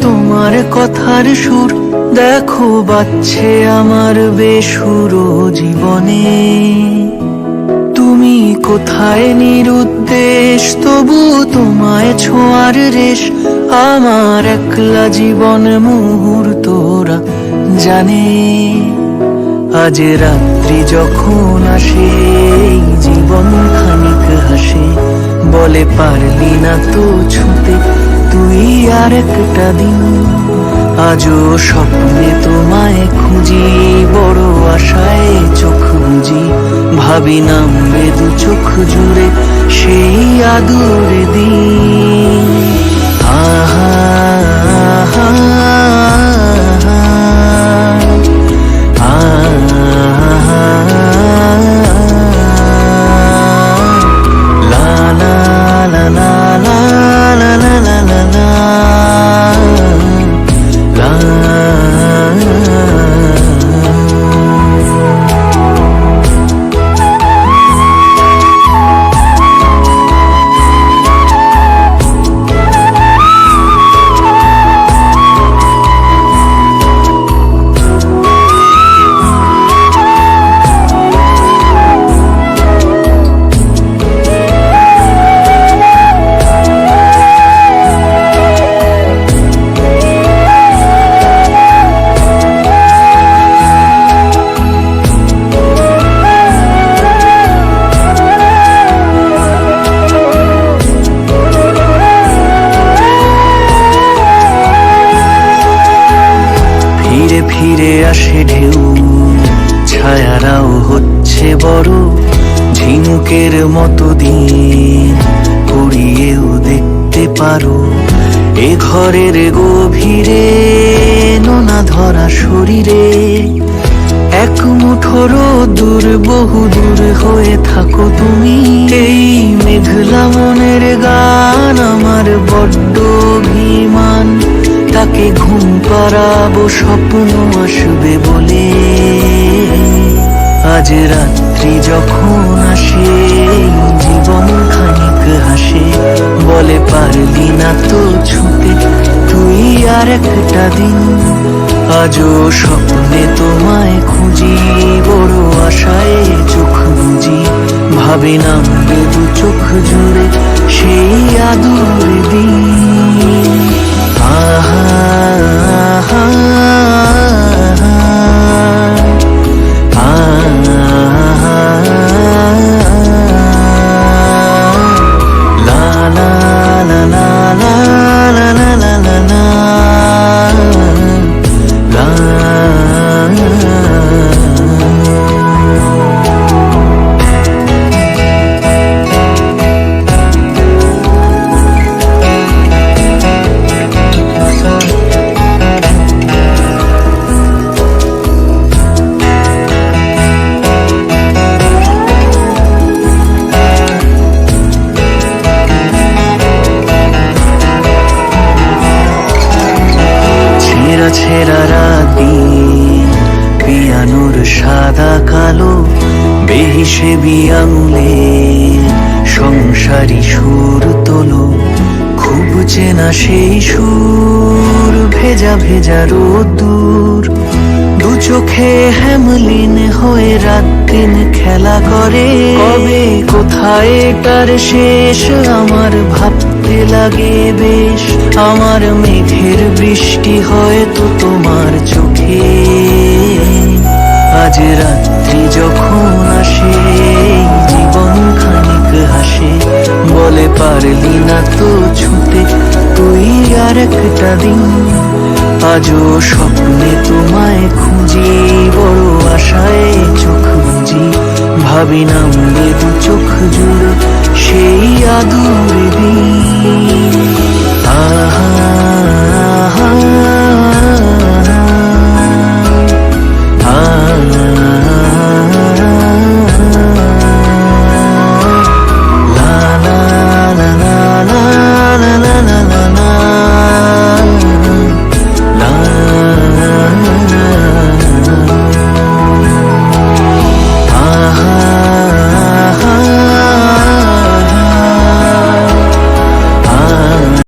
তোমার কথার সুর দেখো বাচ্ছে আমার বেসুর জীবনে। তুমি কোথায় নিরুদ্দেশ? তবু তোমায় ছোঁয়ার রেশ আমার একলা জীবন মুহূর্তরা জানে। আজ রাত্রি যখন আসে জীবন খানিক হাসে, বলে পারলি না তো ছুতে। তুই আর একটা দিন, আজও স্বপ্নে তোমায় খুঁজি, বড় আশায় চোখ বুঝি ভাবি নামবে দু চোখ জুড়ে সেই আদুর দিন। আসে ঢেউ, ছায়ারাও হচ্ছে বড় ঝিনুকের মতো দিন। কুড়িয়েও দেখতে পারো, এ ঘরের গভীরে নোনা ধরা শরীরে। এক মুঠোর দূর বহু দূর হয়ে থাকো তুমি, এই মেঘলা মনের পাড়াবো স্বপ্ন আসবে বলে। আজ রাত্রি যখন আসে, জীবন খানিক হাসে। বলে পারলি না তো ছুতে তুই আর একটা দিন। আজও স্বপ্নে তোমায় খুঁজি, বড় আশায় চোখ বুঝি ভাবি নামবে দু চোখ জুড়ে সেই ছেঁড়া রাতি পিয়ানোর সাদা কালো, বেহিসে আঙুলে সংসারী সুর তোলো, খুব চেনা সেই সুর, ভেজা ভেজা রোদ্দুর, দু চোখে হ্যামলিন হয়ে রাত দিন খেলা করে। কবে কোথায় এটার শেষ? আমার ভাবতে লাগে বেশ। আমার মেঘের বৃষ্টি হয়তো তোমার চোখে। আজ রাত্রি যখন আসে, জীবন খানিক হাসে। বলে পারলি না তো ছুতে তুই আর একটা দিন। আজও স্বপ্নে তোমায় খুঁজি। ভাবি নামবে দু চোখ জুড়ে সেই আদুর